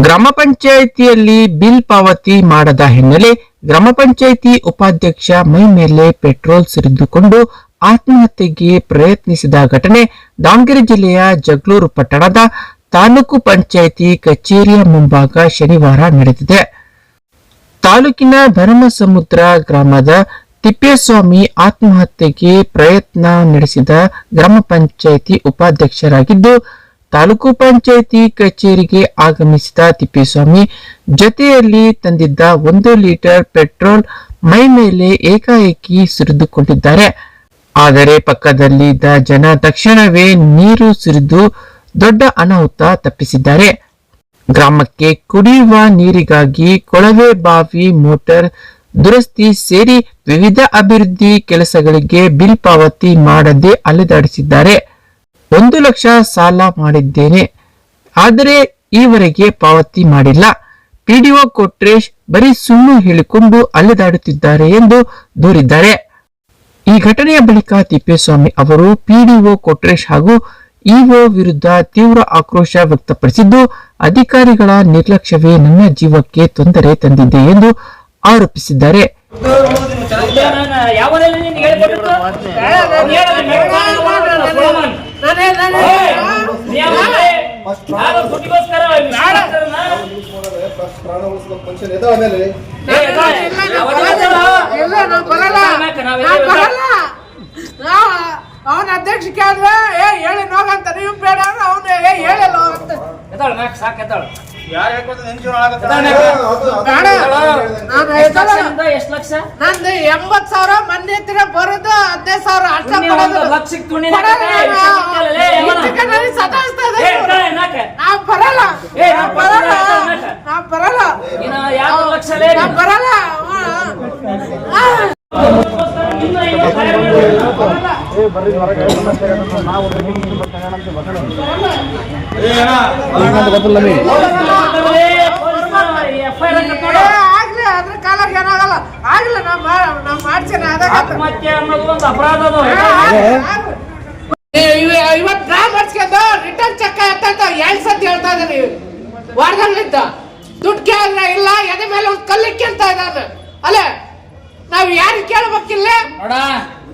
ಗ್ರಾಮ ಪಂಚಾಯಿತಿಯಲ್ಲಿ ಬಿಲ್ ಪಾವತಿ ಮಾಡದ ಹಿನ್ನೆಲೆ ಗ್ರಾಮ ಪಂಚಾಯಿತಿ ಉಪಾಧ್ಯಕ್ಷ ಮೈ ಮೇಲೆ ಪೆಟ್ರೋಲ್ ಸುರಿದುಕೊಂಡು ಆತ್ಮಹತ್ಯೆಗೆ ಪ್ರಯತ್ನಿಸಿದ ಘಟನೆ ದಾವಣಗೆರೆ ಜಿಲ್ಲೆಯ ಜಗಳೂರು ಪಟ್ಟಣದ ತಾಲೂಕು ಪಂಚಾಯಿತಿ ಕಚೇರಿಯ ಮುಂಭಾಗ ಶನಿವಾರ ನಡೆದಿದೆ. ತಾಲೂಕಿನ ಭರಮಸಮುದ್ರ ಗ್ರಾಮದ ತಿಪ್ಪೇಸ್ವಾಮಿ ಆತ್ಮಹತ್ಯೆಗೆ ಪ್ರಯತ್ನ ನಡೆಸಿದ ಗ್ರಾಮ ಪಂಚಾಯಿತಿ ಉಪಾಧ್ಯಕ್ಷರಾಗಿದ್ದು ತಾಲೂಕು ಪಂಚಾಯಿತಿ ಕಚೇರಿಗೆ ಆಗಮಿಸಿದ ತಿಪ್ಪೇಸ್ವಾಮಿ, ಜೊತೆಯಲ್ಲಿ ತಂದಿದ್ದ ಒಂದು ಲೀಟರ್ ಪೆಟ್ರೋಲ್ ಮೈ ಮೇಲೆ ಏಕಾಏಕಿ ಸುರಿದುಕೊಂಡಿದ್ದಾರೆ. ಆದರೆ ಪಕ್ಕದಲ್ಲಿದ್ದ ಜನ ತಕ್ಷಣವೇ ನೀರು ಸುರಿದು ದೊಡ್ಡ ಅನಾಹುತ ತಪ್ಪಿಸಿದ್ದಾರೆ. ಗ್ರಾಮಕ್ಕೆ ಕುಡಿಯುವ ನೀರಿಗಾಗಿ ಕೊಳವೆ ಬಾವಿ, ಮೋಟಾರ್ ದುರಸ್ತಿ ಸೇರಿ ವಿವಿಧ ಅಭಿವೃದ್ಧಿ ಕೆಲಸಗಳಿಗೆ ಬಿಲ್ ಪಾವತಿ ಮಾಡದೆ ಅಲೆದಾಡಿಸಿದ್ದಾರೆ. ಒಂದು ಲಕ್ಷ ಸಾಲ ಮಾಡಿದ್ದೇನೆ. ಆದರೆ ಈವರೆಗೆ ಪಾವತಿ ಮಾಡಿಲ್ಲ. ಪಿಡಿಒ ಕೊಟ್ರೇಶ್ ಬರೀ ಸುಳ್ಳು ಹೇಳಿಕೊಂಡು ಅಲೆದಾಡುತ್ತಿದ್ದಾರೆ ಎಂದು ದೂರಿದ್ದಾರೆ. ಈ ಘಟನೆಯ ಬಳಿಕ ತಿಪ್ಪೇಸ್ವಾಮಿ ಅವರು ಪಿಡಿಒ ಕೊಟ್ರೇಶ್ ಹಾಗೂ ಇಒ ವಿರುದ್ಧ ತೀವ್ರ ಆಕ್ರೋಶ ವ್ಯಕ್ತಪಡಿಸಿದ್ದು ಅಧಿಕಾರಿಗಳ ನಿರ್ಲಕ್ಷ್ಯವೇ ನನ್ನ ಜೀವಕ್ಕೆ ತೊಂದರೆ ತಂದಿದೆ ಎಂದು ಆರೋಪಿಸಿದ್ದಾರೆ. ಪ್ರಾಣ ಎದೆ ಆಮೇಲೆ? ಇಲ್ಲ ನಾವ್ ಬರಲ್ಲ. ನಾವ್ ಬರಲ್ಲ. ನಾವ್ ಬರಲ್ಲ. ಅವನ ಅಧ್ಯಕ್ಷ ಕೇಳಿದ್ರೆ ಏ ಹೇಳಿ ನೋಗಂತ ನೀವು ಬೇಡ ಅವನು ಏ ಹೇಳಿಲ್ಲ ಅಂತ. ಎದ್ದಾಳು ಮ್ಯಾಕ್ ಸಾಕ್ ಎದ್ದಾಳು. ಯಾರು ಹೇಳ್ಕೊಡ್ತಾರೆ ನಿನ್ ಜೀವನ ಹಾಳಾಗತ್ತೆ? ಎದ್ದಾಳು ನಾನು ಎಷ್ಟ್. ಲಕ್ಷ? ನಂದು ಎಂಬತ್ ಸಾವಿರ ಮಂದಿ ಹತ್ತಿರ ಬರೋದು ಹದಿನೈದು ಸಾವಿರ. ಅಷ್ಟ ಲಕ್ಷಕ್ಕೆ ತುಣಿ. ನಾವ್ ಬರಲ್ಲ. ನಾವ್ ಬರಲ್ಲ. ನಾವ್ ಯಾವ ಲಕ್ಷ ನಾವ್ ಬರಲ್ಲ. ನಾವು ಏ, ನೋಡು. ಆಗ್ಲಿ ಅದ್ರ ಕಾಲಕ್ಕೆ ಏನಾಗಲ್ಲ. ಆಗಲ್ಲ ನಾವು ನಾವು ಅದಾಗ ಆತ್ಮಹತ್ಯೆ ಅನ್ನೋದು ಒಂದು ಅಪರಾಧ ಅದು. ಇವತ್ ನಾ ಮಾಡ್ಸ್ಕೊಂಡು ರಿಟರ್ನ್ ಚೆಕ್ ಅಂತ ಎರಡ್ ಸತಿ ಹೇಳ್ತಾ ಇದ್ದಾರೆ ವಾರದಲ್ಲಿದ್ದ. ದುಡ್ಡು ಕೇಳಿದ್ರೆ ಇಲ್ಲ ಎದೆ ಮೇಲೆ ಒಂದು ಕಲ್ಲಿಕ್ಕೆ ಅಂತ ಇದ್ದಾನೆ. ಅಲ್ಲೇ ನಾವ್ ಯಾರು ಕೇಳ್ಬೇಕಿಲ್ಲ? ನೋಡ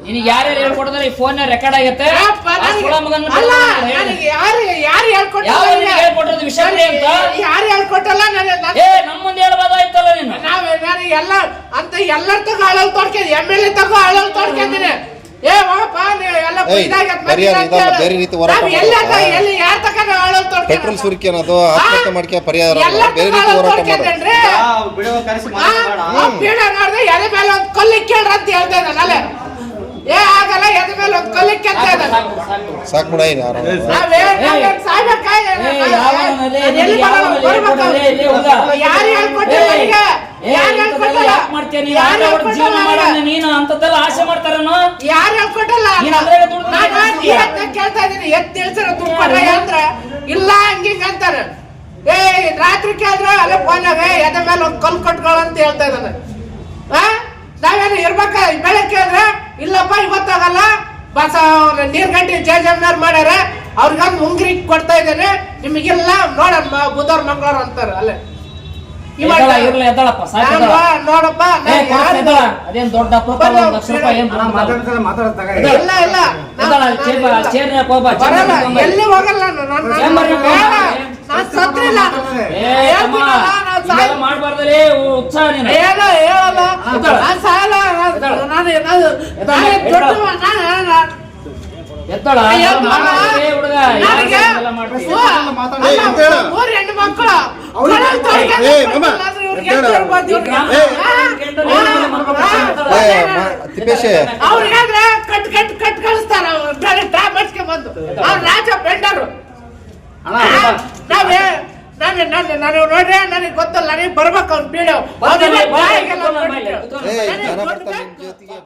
ನಿನಗೆ ಯಾರ್ಯಾರು ಹೇಳ್ಕೊಡ್ತಾರೆ ಈ ಫೋನ್ ರೆಕಾರ್ಡ್ ಆಗತ್ತೆ ಯಾರು ಯಾರು ಹೇಳ್ಕೊಟ್ಟಿರೋದು ವಿಷಯ ಅಂತ? ಯಾರು ಹೇಳ್ಕೊಟ್ಟಲ್ಲ ಏ ನಮ್ಮ ಮುಂದೆ ಹೇಳ್ಬೋದಾಯ್ತಲ್ಲ ನೀನು? ನಾವ್ ನಾನು ಎಲ್ಲ ಅಂತ ಎಲ್ಲರ ತಗೋ ಅಳಲ್ ತೋಡ್ಕೊಂಡು ಎಂ ಎಲ್ ಎ ತಗೋ ಅಳಲ್ ಏ ಎಲ್ಲ ಅಂತ ಇದಲ್ಲ, ಬೇರೆ ರೀತಿ ಹೋರಾಟ ನಾವ್ ಎಲ್ಲ ಮಾಡ್ಬೇಕು. ತ- ಎಲ್ಲಿ ಯಾರ ತಕ ಅಳಲ್ ತೋಡ್ಕೊಂಡು ಪೆಟ್ರೋಲ್ ಸುರಿಕೆ ಅನ್ನೋದು ಆತ್ಮಹತ್ಯೆ ಮಾಡ್ಕೆ ಪರಿಹಾರ ಬೇರೆ ರೀತಿ ಹೋರಾಟ ಮಾಡು. ಕೊಲ್ಲಿ ಬಿಡುವ ಕರೆಸಿ ನೋಡ್ದೆ ಮೇಲೆ ಒಂದು ಕಲ್ಲಿ ಕೇಳ್ರ ಅಂತ ಹೇಳ್ತಾ ಇದ್ದಾನೆ ಅಲ್ಲೇ ಏ ಆಗಲ್ಲ ಎದ ಮೇಲೆ ಒಂದು ಕಲ್ಲಿ ಕೆತ್ತ ಇದ್ದಾನೆ ಸಾಕ್ ಬಿಡ ಇನ್ನು ಯಾರು ಹೇಳ್ಕೊಟ್ಟಿಲ್ಲ ಮಾಡ್ತೀಯ ನೀನು? ಅಂತದ್ದೆಲ್ಲ ಆಸೆ ಮಾಡ್ತಾರನು ಯಾರು ಹೇಳ್ಕೊಟ್ಟಲ್ಲ ಕೇಳ್ತಾ ಇದೀನಿ ಎತ್ ತಿಳ್ಸರ ತುಂಬ ಅಂದ್ರ. ಇಲ್ಲ ಹಂಗಿಂಗ್ ಅಂತಾರ. ಏ ರಾತ್ರಿ ಕೇಳಿದ್ರೆ ಅಲ್ಲೇ ಫೋನಾಗ ಎದ ಮೇಲೆ ಒಂದು ಕಲ್ ಕಟ್ಕೊಳ್ಳ ಅಂತ ಹೇಳ್ತಾ ಇದ್ದಾನೆ ನಾವೇನು ಇರ್ಬೇಕ? ಬೆಳಗ್ಗೆ ಕೇಳಿದ್ರೆ ಇಲ್ಲಪ್ಪ ಇವತ್ತಾಗಲ್ಲ. ಬಸ ಅವ್ರ ನೀರ್ ಗಂಟೆ ಜೆ ಜಮ್ನಾರ್ ಮಾಡ್ಯಾರ. ಅವ್ರಿಗೊಂದು ಉಂಗ್ರಿ ಕೊಡ್ತಾ ಇದ್ದೇನೆ. ನಿಮಗೆಲ್ಲ ನೋಡಮ್ಮ ಬುಧವಾರ ಮಂಗಳವಾರ ಅಂತಾರ ಅಲ್ಲೇ. ನೋಡಪ್ಪ ಅದೇನ್ ದೊಡ್ಡ ಲಕ್ಷ ರೂಪಾಯಿ. ಎಲ್ಲಿ ನಾನು. ಹಿಂಗೆಲ್ಲ ಉತ್ಸಾಹ ನೀನು ಏನಾದ್ರು- ಎದ್ದಳ, ನಾನು ಹೇಳು. ಮೂರು ಹೆಣ್ಣು ಮಕ್ಕಳು ಅವ್ರಿಗಾದ್ರೆ ಕಟ್ ಕಟ್ ಕಟ್ ಕಳಿಸ್ತಾರ. ಬಂದು. ಅವ್ರು ರಾಜ ಬೆಂಡರು ನಾನು ನಾನು ನಾನು ನೋಡ್ರೆ ನನಗೆ ಗೊತ್ತಲ್ಲ ನನಗೆ ಬರ್ಬೇಕು ಅವ್ನು ಬೀಡೋ ಜೊತೆಗೆ